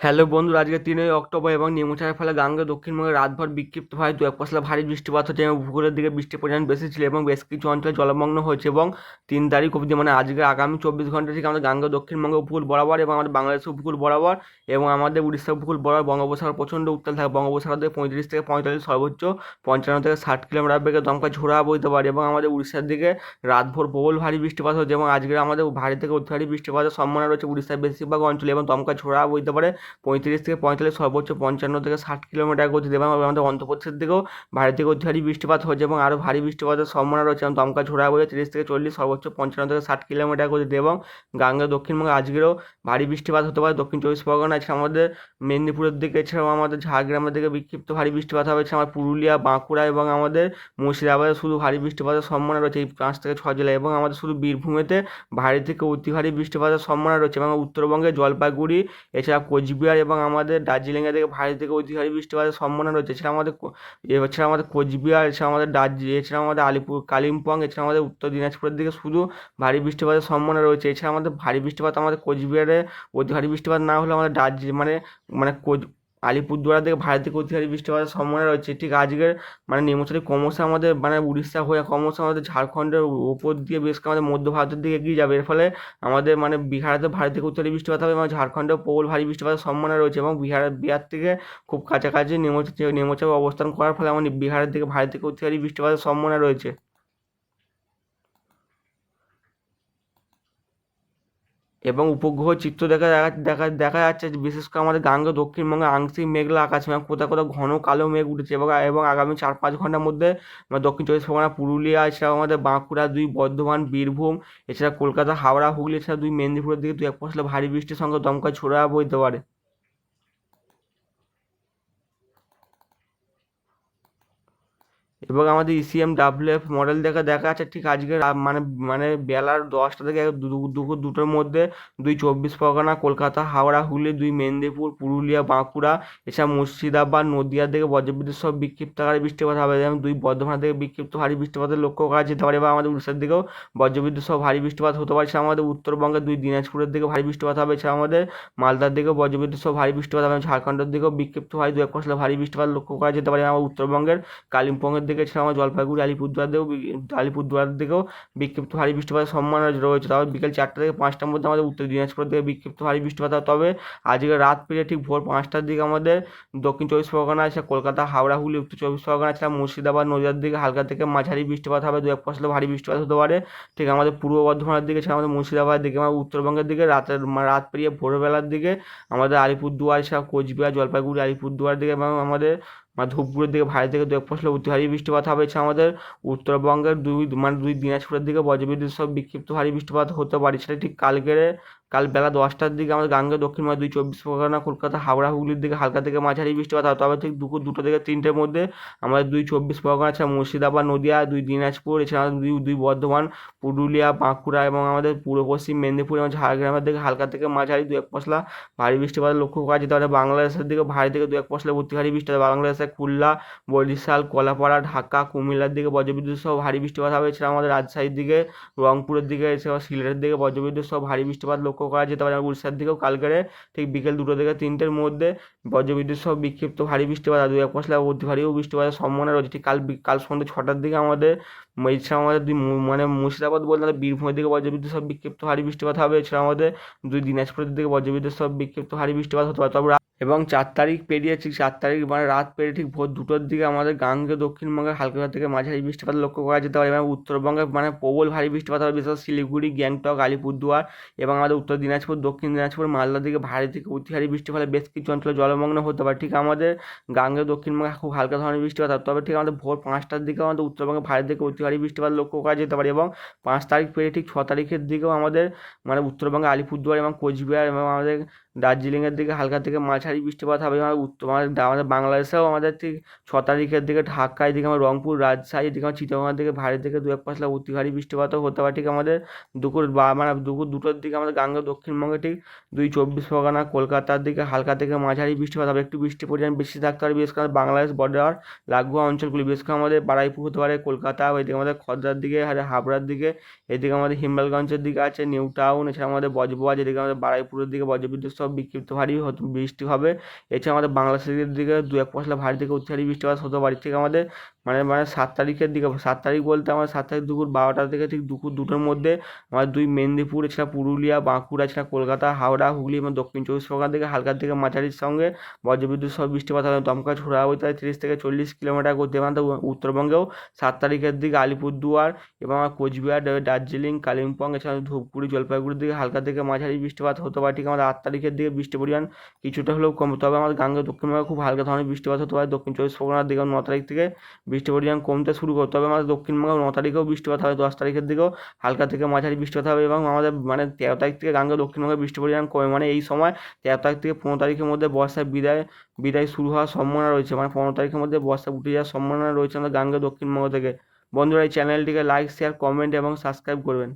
Hello বন্ধুরা, আজকে তিনই October এবং নিম্নচাপের ফলে গাঙ্গে দক্ষিণবঙ্গে রাতভর বিক্ষিপ্ত হয় দু এক পশলা ভারী বৃষ্টিপাত হচ্ছে এবং ভূগোলের দিকে বৃষ্টির পরিমাণ বেশি ছিল এবং বেশ কিছু অঞ্চলে জলমগ্ন হয়েছে এবং তিন তারিখ অবধি মানে আজকে আগামী চব্বিশ ঘণ্টা থেকে আমাদের গাঙ্গে দক্ষিণবঙ্গে উপকূল বরাবর এবং আমাদের বাংলাদেশের উপকূল বরাবর এবং আমাদের উড়িষ্যা উপকূল বরাবর বঙ্গোপসাগর প্রচণ্ড উত্তাল থাকে। বঙ্গোপসাগর পঁয়ত্রিশ থেকে পঁয়তাল্লিশ সর্বোচ্চ, পঞ্চান্ন থেকে ষাট কিলোমিটার বেগে দমকা ঝোড়া বইতে পারে এবং আমাদের উড়িষ্যার দিকে রাতভর প্রবল ভারী বৃষ্টিপাত হচ্ছে এবং আজকে আমাদের ভারী থেকে অতি ভারী বৃষ্টিপাতের সম্ভাবনা রয়েছে উড়িষ্যার বেশিরভাগ অঞ্চলে এবং দমকা ঝোড়া বইতে পারে। পঁয়ত্রিশ থেকে পঁয়তাল্লিশ, সর্বোচ্চ পঞ্চান্ন থেকে ষাট কিলোমিটার গতিতে এবং আমাদের অন্ধ্রপ্রদেশের দিকেও ভারী থেকে অতি ভারী বৃষ্টিপাত হচ্ছে এবং আরও ভারী বৃষ্টিপাতের সম্ভাবনা রয়েছে। এবং দমকা ঝোড়া বয়ে তিরিশ থেকে চল্লিশ, সর্বোচ্চ পঞ্চান্ন থেকে ষাট কিলোমিটার গতিতে এবং গাঙ্গা দক্ষিণবঙ্গে আজকেরও ভারী বৃষ্টিপাত হতে পারে। দক্ষিণ চব্বিশ পরগনা, এছাড়া আমাদের মেদিনীপুরের দিকে, এছাড়াও আমাদের ঝাড়গ্রামের দিকে বিক্ষিপ্ত ভারী বৃষ্টিপাত হবে। এছাড়া আমার পুরুলিয়া, বাঁকুড়া এবং আমাদের মুর্শিদাবাদে শুধু ভারী বৃষ্টিপাতের সম্ভাবনা রয়েছে এই পাঁচ থেকে ছ জেলায় এবং আমাদের শুধু বীরভূমেতে ভারী থেকে অতি ভারী বৃষ্টিপাতের সম্ভাবনা রয়েছে এবং উত্তরবঙ্গে জলপাইগুড়ি, এছাড়া কোচবিহার এবং আমাদের দার্জিলিংয়ের থেকে ভারী থেকে ঐতিহাসিক বৃষ্টিপাতের সম্ভাবনা রয়েছে। এছাড়া আমাদের এছাড়া আমাদের কোচবিহার, এছাড়া আমাদের দার্জিলিং এছাড়া আমাদের আলিপুর কালিম্পং, এছাড়া আমাদের উত্তর দিনাজপুরের দিকে শুধু ভারী বৃষ্টিপাতের সম্ভাবনা রয়েছে। এছাড়া আমাদের ভারী বৃষ্টিপাত আমাদের কোচবিহারে ভারী বৃষ্টিপাত না হলে আমাদের দার্জিলিং মানে মানে কোচ আলিপুরদুয়ার থেকে ভারী থেকে অতি ভারী বৃষ্টিপাতের সম্ভাবনা রয়েছে। ঠিক আজকের মানে নিম্নচাপটি ক্রমশ আমাদের মানে উড়িষ্যা হয়ে, ক্রমশ আমাদের ঝাড়খণ্ডের উপর দিয়ে বেশ আমাদের মধ্য ভারতের দিকে এগিয়ে যাবে। এর ফলে আমাদের মানে বিহারেতে ভারী থেকে উত্তরে বৃষ্টিপাত হবে এবং ঝাড়খণ্ডেও প্রবল ভারী বৃষ্টিপাতের সম্ভাবনা রয়েছে এবং বিহার বিহার থেকে খুব কাছাকাছি নিম্নচাপ অবস্থান করার ফলে আমাদের বিহারের দিকে ভারী থেকে অতি ভারী বৃষ্টিপাতের সম্ভাবনা রয়েছে। এবং উপগ্রহ চিত্র দেখা দেখা দেখা যাচ্ছে বিশেষ করে আমাদের গাঙ্গে দক্ষিণবঙ্গে আংশিক মেঘলা আকাশ, এবং কোথাও কোথাও ঘন কালো মেঘ উঠেছে, এবং এবং আগামী চার, পাঁচ ঘণ্টার মধ্যে আমরা দক্ষিণ চব্বিশ পরগনা, পুরুলিয়া, এছাড়াও আমাদের বাঁকুড়া, দুই বর্ধমান, বীরভূম, এছাড়া কলকাতা, হাওড়া, হুগলি, এছাড়া দুই মেদিনীপুরের দিকে দু এক পশলা ভারী বৃষ্টির সঙ্গে দমকা ছোড়া বইতে পারে। এবং আমাদের ইসিএম ডাব্লিউএফ মডেল দেখা দেখা যাচ্ছে ঠিক আজকে মানে মানে বেলার দশটা থেকে দুপুর দুটোর মধ্যে দুই চব্বিশ পরগনা, কলকাতা, হাওড়া, হুগলি, দুই মেদিনীপুর, পুরুলিয়া, বাঁকুড়া, এছাড়া মুর্শিদাবাদ নদিয়া থেকে বজ্রবিদ্যুৎ সহ বিক্ষিপ্ত আকারে বৃষ্টিপাত হবে। এবং দুই বর্ধমান থেকে বিক্ষিপ্ত ভারী বৃষ্টিপাতের লক্ষ্য করা যেতে পারে বা আমাদের উড়িষ্যার দিকেও বজ্রবিদ্যুৎ সহ ভারী বৃষ্টিপাত হতে পারে। এছাড়া আমাদের উত্তরবঙ্গের দুই দিনাজপুরের দিকে ভারী বৃষ্টিপাত হবে। এছাড়া আমাদের মালদার দিকেও বজ্রবিদ্যুৎ সহ ভারী বৃষ্টিপাত হবে। ঝাড়খণ্ডের দিকেও বিক্ষিপ্ত ভারী দু এক ভারী বৃষ্টিপাত লক্ষ্য করা যেতে পারে। আমার উত্তরবঙ্গের কালিম্পংয়ের দিকে এছাড়া আমার জলপাইগুড়ি, আলিপুরদুয়ার দিকেও আলিপুরদুয়ার দিকেও বিক্ষিপ্ত ভারী বৃষ্টিপাতের সম্ভাবনা রয়েছে। তবে বিকেল চারটা থেকে পাঁচটার মধ্যে আমাদের উত্তর দিনাজপুর দিকে বিক্ষিপ্ত ভারী বৃষ্টিপাত। তবে আজকে রাত পেরিয়ে ঠিক ভোর পাঁচটার দিকে আমাদের দক্ষিণ চব্বিশ পরগনা আছে, কলকাতা, হাওড়া, হুগলি, উত্তর চব্বিশ পরগনা ছাড়া মুর্শিদাবাদ, নদিয়ার দিকে হালকা থেকে মাঝারি বৃষ্টিপাত হবে, দু এক পশলা ভারী বৃষ্টিপাত হতে পারে। ঠিক আমাদের পূর্ব বর্ধমানের দিকে ছাড়া আমাদের মুর্শিদাবাদের দিকে, আমাদের উত্তরবঙ্গের দিকে রাতের রাত পেরিয়ে ভোরবেলার দিকে আমাদের আলিপুরদুয়ার কোচবিহার, জলপাইগুড়ি, আলিপুরদুয়ার দিকে এবং আমাদের মানে ধূপগুড়ির দিকে ভারী থেকে দু এক অতি ভারী বৃষ্টিপাত হবে আমাদের উত্তরবঙ্গের দুই মানে দুই দিনাজপুরের দিকে বজ্রবিদ্যুৎ সব বিক্ষিপ্ত ভারী বৃষ্টিপাত হতে পারে, সেটা ঠিক কালকের কাল বেলা দশটার দিকে আমাদের গাঙ্গে দক্ষিণবঙ্গ দুই চব্বিশ পরগনা, কলকাতা, হাওড়া, হুগলির দিকে হালকা থেকে মাঝারি বৃষ্টিপাত হবে তবে ঠিক দুপুর দুটো থেকে তিনটের মধ্যে আমাদের দুই চব্বিশ পরগনা ছাড়া মুর্শিদাবাদ, নদিয়া, দুই দিনাজপুর, এছাড়া দুই দুই বর্ধমান, পুরুলিয়া, বাঁকুড়া এবং আমাদের পূর্ব পশ্চিম মেদিনীপুর এবং ঝাড়গ্রামের দিকে হালকা থেকে মাঝারি দু এক পশলা ভারী বৃষ্টিপাত লক্ষ্য করা যেতে পারে। বাংলাদেশের দিকে ভারী থেকে দু এক পশলা অতি ভারী বৃষ্টিপাত বাংলাদেশের খুলনা, বরিশাল, কলাপাড়া, ঢাকা, কুমিল্লার দিকে বজ্রবিদ্যুৎ সহ ভারী বৃষ্টিপাত হবে। এছাড়া আমাদের রাজশাহীর দিকে, রংপুরের দিকে, এছাড়া সিলেটের দিকে বজ্রবিদ্যুৎ সহ ভারী বৃষ্টিপাত লক্ষ্য করা যেতে পারে। উড়িষ্যার দিকেও কালকের ঠিক বিকেল দুটো থেকে তিনটের মধ্যে বজ্রবিদ্যুৎ সহ বিক্ষিপ্ত ভারী বৃষ্টিপাত, আর দু এক পশলা অতি ভারীও বৃষ্টিপাতের সম্ভাবনা রয়েছে। ঠিক কাল কাল সন্ধ্যে ছটার দিকে আমাদের এছাড়া আমাদের মানে মুর্শিদাবাদ বলতে বীরভূমের দিকে বজ্রবিদ্যুৎ সহ বিক্ষিপ্ত ভারী বৃষ্টিপাত হবে। এছাড়া আমাদের দুই দিনাজপুরের দিকে বজ্রবিদ্যুৎ সহ বিক্ষিপ্ত ভারী বৃষ্টিপাত হতে পারে। তবে এবং চার তারিখ পেরিয়ে ঠিক চার তারিখ মানে রাত পেরিয়ে ঠিক ভোর দুটোর দিকে আমাদের গাঙ্গে দক্ষিণবঙ্গের হালকা থেকে মাঝারি বৃষ্টিপাত লক্ষ্য করা যেতে পারে। এবং উত্তরবঙ্গে মানে প্রবল ভারী বৃষ্টিপাত হবে, বিশেষ শিলিগুড়ি, গ্যাংটক, আলিপুরদুয়ার এবং আমাদের উত্তর দিনাজপুর, দক্ষিণ দিনাজপুর মালদার দিকে ভারী থেকে অতি ভারী বৃষ্টির ফলে বেশ কিছু অঞ্চলে জলমগ্ন হতে পারে। ঠিক আমাদের গাঙ্গে দক্ষিণবঙ্গে খুব হালকা ধরনের বৃষ্টিপাত হবে, তবে ঠিক আমাদের ভোর পাঁচটার দিকে আমাদের উত্তরবঙ্গে ভারী থেকে অতি ভারী বৃষ্টিপাত লক্ষ্য করা যেতে পারে এবং পাঁচ তারিখ পেরিয়ে ঠিক ছ তারিখের দিকেও আমাদের মানে উত্তরবঙ্গে আলিপুরদুয়ার এবং কোচবিহার এবং আমাদের দার্জিলিংয়ের দিকে হালকা থেকে মাঝারি মাঝারি বৃষ্টিপাত হবে উত্তর আমাদের আমাদের বাংলাদেশেও আমাদের ঠিক ছ তারিখের দিকে ঢাকা, এদিকে আমার রংপুর, রাজশাহী, এদিকে আমার চিটাগংয়ের দিকে ভারী থেকে দু এক পাঁচলা অতি ভারী বৃষ্টিপাতও হতে পারে। ঠিক আমাদের দুপুর বা মানে দুপুর দুটোর দিকে আমাদের গাঙ্গেয় দক্ষিণবঙ্গে ঠিক দুই চব্বিশ পরগনা, কলকাতার দিকে হালকা থেকে মাঝারি বৃষ্টিপাত হবে একটু বৃষ্টি পরিমাণ বেশি থাকতে পারে, বিশেষ করে বাংলাদেশ বর্ডার লাগোয়া অঞ্চলগুলি। বিশেষ করে আমাদের বারাইপুর হতে পারে, কলকাতা, এদিকে আমাদের খর্দার দিকে আর হাবড়ার দিকে, এদিকে আমাদের হিম্বালগঞ্জের দিকে আছে, নিউ টাউন, এছাড়া আমাদের বজবজ, এদিকে আমাদের বারাইপুরের দিকে বজ্রবিদ্যুৎ সব বিক্ষিপ্ত ভারী বৃষ্টি হবে। এছাড়া আমাদের বাংলাদেশের দিকে দু এক পশলা ভারী থেকে অতি বৃষ্টিপাত হতে পারে থেকে আমাদের মানে মানে সাত তারিখের দিকে, সাত তারিখ বলতে আমার সাত তারিখ দুপুর বারোটা থেকে ঠিক দুপুর দুটোর মধ্যে আমার দুই মেদিনীপুর, এছাড়া পুরুলিয়া, বাঁকুড়া, এছাড়া কলকাতা, হাওড়া, হুগলি এবং দক্ষিণ চব্বিশ পরগনা থেকে হালকা থেকে মাঝারির সঙ্গে বজ্রবিদ্যুৎ সহ বৃষ্টিপাত হবে। দমকা ছোড়া হবে তাই তিরিশ থেকে চল্লিশ কিলোমিটার আমাদের উ- উত্তরবঙ্গেও সাত তারিখের দিকে আলিপুরদুয়ার এবং আমার কোচবিহার, দার্জিলিং, কালিম্পং, এছাড়া ধূপগুড়ি, জলপাইগুড়ির দিকে হালকা থেকে মাঝারি বৃষ্টিপাত হতে পারে। ঠিক আমাদের আট তারিখের দিকে বৃষ্টি পরিমাণ কিছুটা হলেও কম। তবে আমাদের গাঙ্গে দক্ষিণবঙ্গে খুব হালকা ধরনের বৃষ্টিপাত হতে পারে। দক্ষিণ চব্বিশ পরগনার দিকে ন তারিখ থেকে বৃষ্টি পরিমাণ কমতে শুরু করতে হবে। আমাদের দক্ষিণবঙ্গে ন তারিখেও বৃষ্টিপাত হবে, দশ তারিখের দিকেও হালকা থেকে মাঝারি বৃষ্টিপাত হবে এবং আমাদের মানে তেরো তারিখ থেকে গাঙ্গে দক্ষিণবঙ্গে বৃষ্টি পরিমাণ কমে। মানে এই সময় তেরো তারিখ থেকে পনেরো তারিখের মধ্যে বর্ষার বিদায় বিদায় শুরু হওয়ার সম্ভাবনা রয়েছে। মানে পনেরো তারিখের মধ্যে বর্ষা উঠে যাওয়ার সম্ভাবনা রয়েছে আমাদের গাঙ্গে দক্ষিণবঙ্গ থেকে। বন্ধুরা, এই চ্যানেলটিকে লাইক শেয়ার কমেন্ট এবং সাবস্ক্রাইব করবেন।